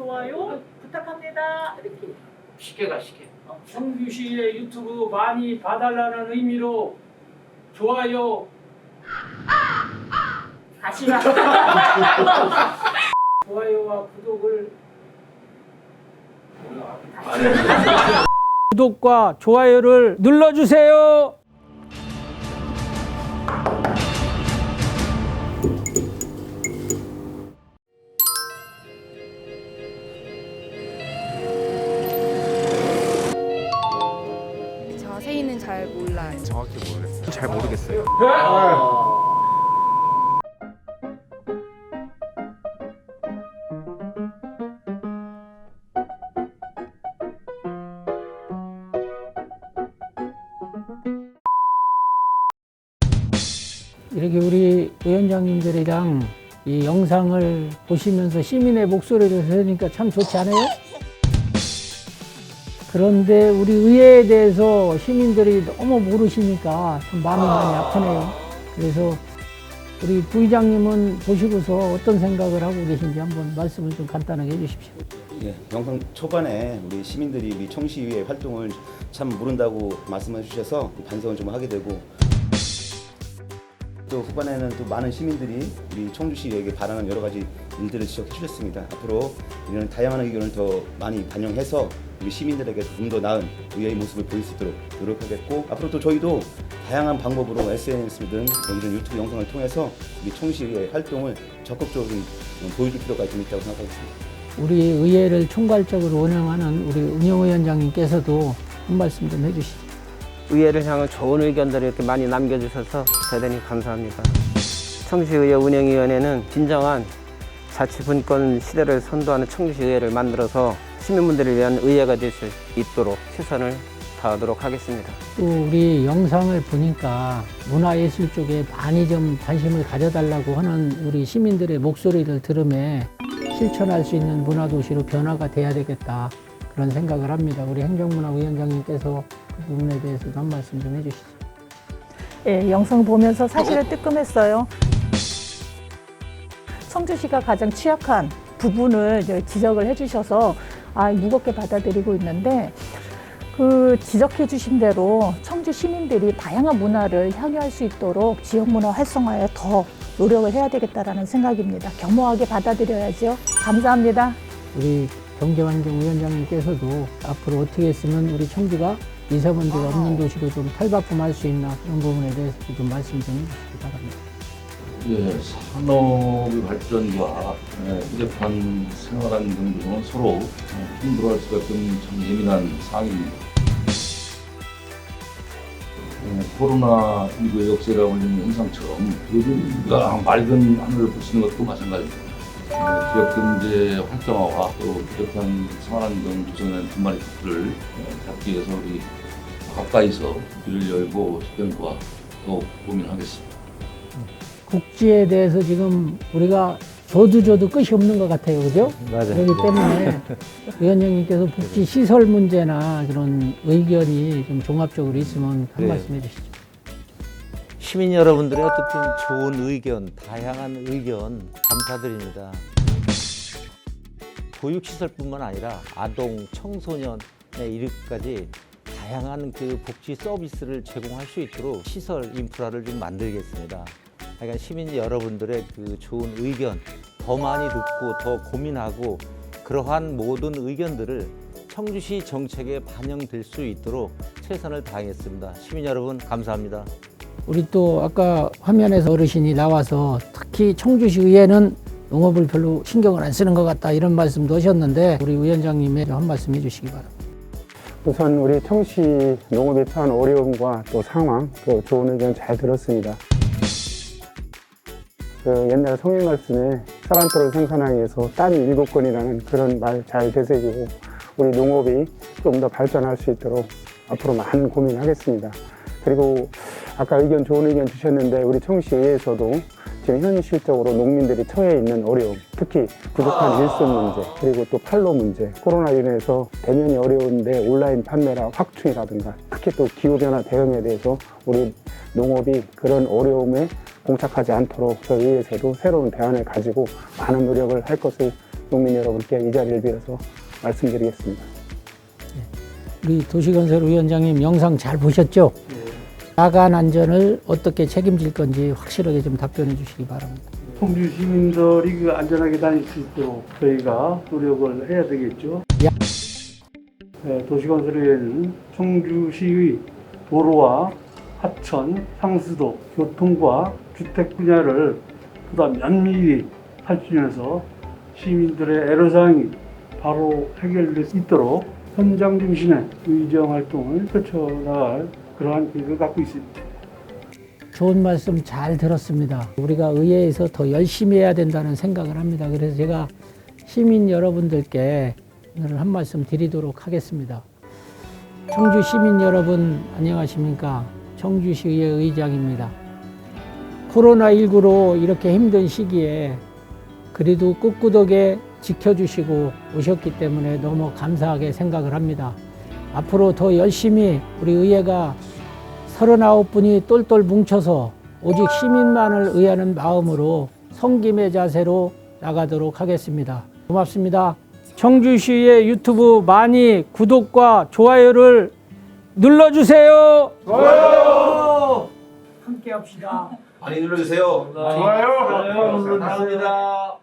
좋아요 부탁합니다. 이렇게. 쉽게 가 쉽게. 청주시의 유튜브 많이 봐달라는 의미로 좋아요 다시 말. 좋아요와 구독을 구독과 좋아요를 눌러주세요. 몰라요. 정확히 모르겠어요. 잘 모르겠어요. 이렇게 우리 위원장님들이랑 이 영상을 보시면서 시민의 목소리를 들으니까 참 좋지 않아요? 그런데 우리 의회에 대해서 시민들이 너무 모르시니까 좀 마음이 많이 아프네요. 그래서 우리 부의장님은 보시고서 어떤 생각을 하고 계신지 한번 말씀을 좀 간단하게 해주십시오. 예, 영상 초반에 우리 시민들이 우리 청시위의 활동을 참 모른다고 말씀해 주셔서 반성을 좀 하게 되고 또 후반에는 또 많은 시민들이 우리 청주시에게 바라는 여러 가지 일들을 지적해 주셨습니다. 앞으로 이런 다양한 의견을 더 많이 반영해서 우리 시민들에게 좀더 나은 의회의 모습을 보일 수 있도록 노력하겠고 앞으로 또 저희도 다양한 방법으로 SNS든 뭐 이런 유튜브 영상을 통해서 우리 청시의 활동을 적극적으로 좀 보여줄 필요가 좀 있다고 생각하겠습니다. 우리 의회를 총괄적으로 운영하는 우리 운영위원장님께서도 한 말씀 좀 해주시죠. 의회를 향한 좋은 의견들을 이렇게 많이 남겨주셔서 대단히 감사합니다. 청주시의회 운영위원회는 진정한 자치분권 시대를 선도하는 청주시의회를 만들어서 시민분들을 위한 의회가 될 수 있도록 최선을 다하도록 하겠습니다. 또 우리 영상을 보니까 문화예술 쪽에 많이 좀 관심을 가져달라고 하는 우리 시민들의 목소리를 들음에 실천할 수 있는 문화도시로 변화가 돼야 되겠다 그런 생각을 합니다. 우리 행정문화위원장님께서 그 부분에 대해서도 한 말씀 좀 해주시죠. 예, 영상 보면서 사실은 뜨끔했어요. 청주시가 가장 취약한 부분을 지적을 해주셔서 아, 무겁게 받아들이고 있는데 그 지적해 주신 대로 청주 시민들이 다양한 문화를 향유할 수 있도록 지역 문화 활성화에 더 노력을 해야 되겠다라는 생각입니다. 겸허하게 받아들여야죠. 감사합니다. 우리 경제환경위원장님께서도 앞으로 어떻게 했으면 우리 청주가 미세먼지가 없는 도시로 좀 탈바꿈할 수 있나 그런 부분에 대해서 좀 말씀 좀 바랍니다. 예, 산업의 발전과 예, 휴대폰 생활환경 등은 서로 어, 힘들어할 수밖에 없는 참 예민한 상황입니다. 예, 코로나 19의 역세가 올리는 현상처럼 우리가 맑은 하늘을 있는 것도 마찬가지입니다. 예, 지역 경제 활성화와 또 생활환경 조성에 두 마리 토끼를 예, 잡기 위해서 우리 가까이서 길을 열고 집행과 더욱 고민하겠습니다. 국지에 대해서 지금 우리가 줘도 줘도 끝이 없는 것 같아요. 그죠? 맞아요. 그렇기 때문에 위원장님께서 복지 시설 문제나 그런 의견이 좀 종합적으로 있으면 한 네. 말씀 해주시죠. 시민 여러분들의 어떻든 좋은 의견, 다양한 의견 감사드립니다. 보육시설뿐만 아니라 아동, 청소년에 이르기까지 다양한 그 복지 서비스를 제공할 수 있도록 시설 인프라를 좀 만들겠습니다. 그러니까 시민 여러분들의 그 좋은 의견 더 많이 듣고 더 고민하고 그러한 모든 의견들을 청주시 정책에 반영될 수 있도록 최선을 다하겠습니다. 시민 여러분 감사합니다. 우리 또 아까 화면에서 어르신이 나와서 특히 청주시 의회는 농업을 별로 신경을 안 쓰는 것 같다 이런 말씀도 하셨는데 우리 위원장님의 한 말씀 해주시기 바랍니다. 우선 우리 청시 농업에 처한 어려움과 또 상황, 또 좋은 의견 잘 들었습니다. 그 옛날 성인 말씀에 사란토를 생산하기 위해서 땀이 일곱 건이라는 그런 말 잘 되새기고 우리 농업이 좀 더 발전할 수 있도록 앞으로 많은 고민하겠습니다. 그리고 아까 의견 좋은 의견 주셨는데 우리 청시의회에서도 지금 현실적으로 농민들이 처해 있는 어려움, 특히 부족한 일손 문제, 그리고 또 판로 문제, 코로나 인해서 대면이 어려운데 온라인 판매라 확충이라든가 특히 또 기후변화 대응에 대해서 우리 농업이 그런 어려움에 봉착하지 않도록 저희 의회에서도 새로운 대안을 가지고 많은 노력을 할 것을 농민 여러분께 이 자리를 빌어서 말씀드리겠습니다. 우리 도시건설 위원장님 영상 잘 보셨죠? 야간 안전을 어떻게 책임질 건지 확실하게 좀 답변해 주시기 바랍니다. 청주 시민들이 그 안전하게 다닐 수 있도록 저희가 노력을 해야 되겠죠. 야. 네, 도시건설위에는 청주시의 도로와 하천, 상수도, 교통과 주택 분야를 보다 면밀히 살피면서 시민들의 애로사항이 바로 해결될 수 있도록 현장 중심의 의정 활동을 펼쳐나갈 그러한 계획을 갖고 있습니다. 좋은 말씀 잘 들었습니다. 우리가 의회에서 더 열심히 해야 된다는 생각을 합니다. 그래서 제가 시민 여러분들께 오늘 한 말씀 드리도록 하겠습니다. 청주 시민 여러분 안녕하십니까? 청주시의회 의장입니다. 코로나19로 이렇게 힘든 시기에 그래도 꿋꿋하게 지켜주시고 오셨기 때문에 너무 감사하게 생각을 합니다. 앞으로 더 열심히 우리 의회가 39분이 똘똘 뭉쳐서 오직 시민만을 의하는 마음으로 성김의 자세로 나가도록 하겠습니다. 고맙습니다. 청주시의 유튜브 많이 구독과 좋아요를 눌러주세요. 좋아요. 함께 합시다. 많이 눌러주세요. 좋아요. 감사합니다.